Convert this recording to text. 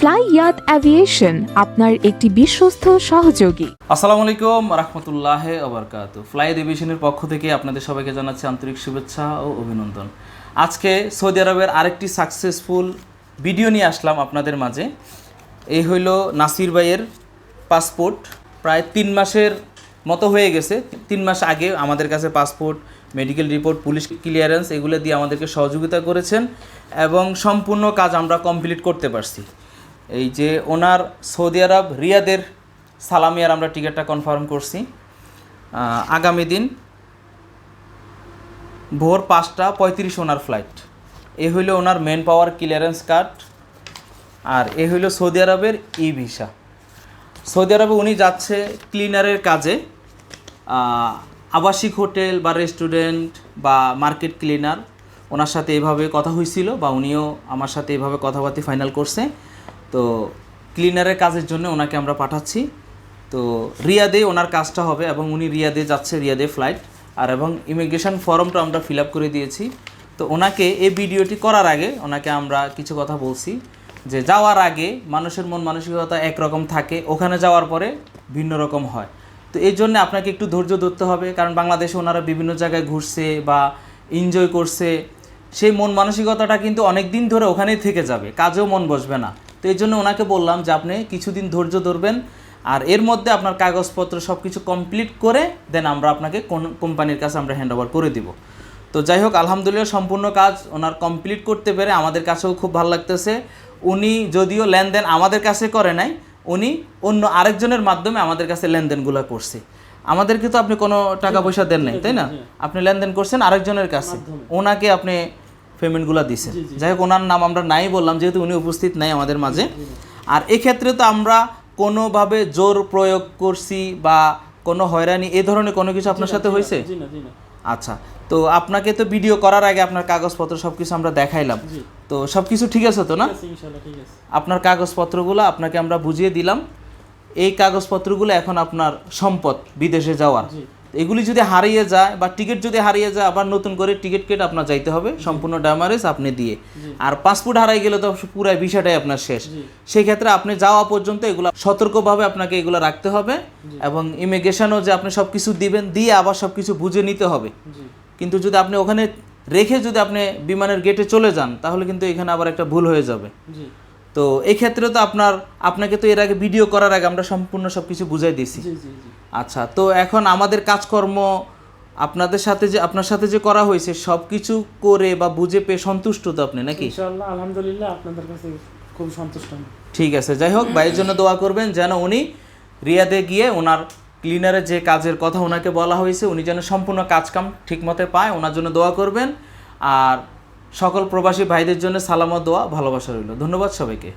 Fly ইয়াত aviation আপনার একটি বিশ্বস্ত সহযোগী। আসসালামু আলাইকুম, রহমতুল্লাহ আবরকাত ফ্লাই ডিভিশনের পক্ষ থেকে আপনাদের সবাইকে জানাচ্ছি আন্তরিক শুভেচ্ছা ও অভিনন্দন। আজকে সৌদি আরবের আরেকটি সাকসেসফুল ভিডিও নিয়ে আসলাম আপনাদের মাঝে। এই হইল নাসির ভাইয়ের পাসপোর্ট প্রায় তিন মাসের মতো হয়ে গেছে। তিন মাস আগে আমাদের কাছে passport medical report police clearance এগুলো দিয়ে আমাদেরকে সহযোগিতা করেছেন এবং সম্পূর্ণ কাজ আমরা কমপ্লিট করতে পারছি। এই যে ওনার সৌদি আরব রিয়াদের সালামিয়ার আমরা টিকিটটা কনফার্ম করছি। আগামী দিন ভোর পাঁচটা পঁয়ত্রিশ ওনার ফ্লাইট এ হইল ওনার মেন পাওয়ার ক্লিয়ারেন্স কার্ড আর এ হইল সৌদি আরবের ই ভিসা সৌদি আরবে উনি যাচ্ছে ক্লিনারের কাজে আবাসিক হোটেল বা রেস্টুরেন্ট বা মার্কেট ক্লিনার ওনার সাথে এভাবে কথা হয়েছিল বা উনিও আমার সাথে এভাবে কথাবার্তা ফাইনাল করছে। তো ক্লিনারের কাজের জন্য ওনাকে আমরা পাঠাচ্ছি। তো রিয়াদে ওনার কাজটা হবে এবং উনি রিয়াদে যাচ্ছে, রিয়াদে ফ্লাইট আর এবং ইমিগ্রেশন ফর্মটা আমরা ফিল আপ করে দিয়েছি। তো ওনাকে এই ভিডিওটি করার আগে ওনাকে আমরা কিছু কথা বলছি। যে যাওয়ার আগে মানুষের মন মানসিকতা একরকম থাকে, ওখানে যাওয়ার পরে ভিন্ন রকম হয়। তো এই জন্য আপনাকে একটু ধৈর্য ধরতে হবে, কারণ বাংলাদেশে ওনারা বিভিন্ন জায়গায় ঘুরছে বা এনজয় করছে। সেই মন মানসিকতাটা কিন্তু অনেক দিন ধরে ওখানেই থেকে যাবে, কাজেও মন বসবে না। তো এই জন্য ওনাকে বললাম যে আপনি কিছুদিন ধৈর্য ধরবেন আর এর মধ্যে আপনার কাগজপত্র সব কিছু কমপ্লিট করে দেন আমরা আপনাকে কোন কোম্পানির কাছে আমরা হ্যান্ড ওভার করে দিব। তো যাই হোক আলহামদুলিল্লাহ সম্পূর্ণ কাজ ওনার কমপ্লিট করতে পেরে আমাদের কাছেও খুব ভালো লাগতেছে। উনি যদিও লেনদেন আমাদের কাছে করে নাই উনি অন্য আরেকজনের মাধ্যমে আমাদের কাছে লেনদেনগুলো করছে। আমাদেরকে তো আপনি কোনো টাকা পয়সা দেন নাই তাই না? আপনি লেনদেন করছেন আরেকজনের কাছে। ওনাকে আপনি পেমেন্টগুলো দিছেন যাই হোক ওনার নাম আমরা নাই বললাম যেহেতু উনি উপস্থিত নাই আমাদের মাঝে। আর এক্ষেত্রে তো আমরা কোনোভাবে জোর প্রয়োগ করছি বা কোনো হয়রানি এ ধরনের কোনো কিছু আপনার সাথে হয়েছে? আচ্ছা তো আপনাকে তো ভিডিও করার আগে আপনার কাগজপত্র সব কিছু আমরা দেখাইলাম। তো সব কিছু ঠিক আছে তো না? আপনার কাগজপত্রগুলো আপনাকে আমরা বুঝিয়ে দিলাম। এই কাগজপত্রগুলো এখন আপনার সম্পদ বিদেশে যাওয়ার। এগুলি যদি হারিয়ে যায় বা টিকিট যদি হারিয়ে যায় আবার নতুন করে টিকিট কেটে আপনার যাইতে হবে। সম্পূর্ণ ড্যামারেজ আপনি দিয়ে। আর পাসপোর্ট হারাই গেলে তো পুরো বিষয়টাই আপনার শেষ। সেই ক্ষেত্রে আপনি যাওয়া পর্যন্ত এগুলো সতর্কভাবে আপনাকে এগুলো রাখতে হবে এবং ইমিগ্রেশনও যে আপনি সব কিছু দিবেন দিয়ে আবার সব কিছু বুঝে নিতে হবে। কিন্তু যদি আপনি ওখানে রেখে যদি আপনি বিমানের গেটে চলে যান তাহলে কিন্তু এখানে আবার একটা ভুল হয়ে যাবে। তো এই ক্ষেত্রে তো আপনার আপনাকে তো এর আগে ভিডিও করার আগে আমরা সম্পূর্ণ সব কিছু বুঝাই দিয়েছি। আচ্ছা তো এখন আমাদের কাজকর্ম আপনাদের সাথে যে আপনার সাথে যে করা হয়েছে সব কিছু করে বা বুঝে পেয়ে সন্তুষ্ট তো আপনি নাকি? ইনশাআল্লাহ আলহামদুলিল্লাহ আপনাদের কাছে খুব সন্তুষ্ট ঠিক আছে যাই হোক ভাইয়ের জন্য দোয়া করবেন যেন উনি রিয়াদে গিয়ে ওনার ক্লিনারের যে কাজের কথা ওনাকে বলা হয়েছে উনি যেন সম্পূর্ণ কাজকাম ঠিকমতো পায় ওনার জন্য দোয়া করবেন। আর সকল প্রবাসী ভাইদের জন্য সালামত দোয়া ভালোবাসা রইল। ধন্যবাদ সবাইকে।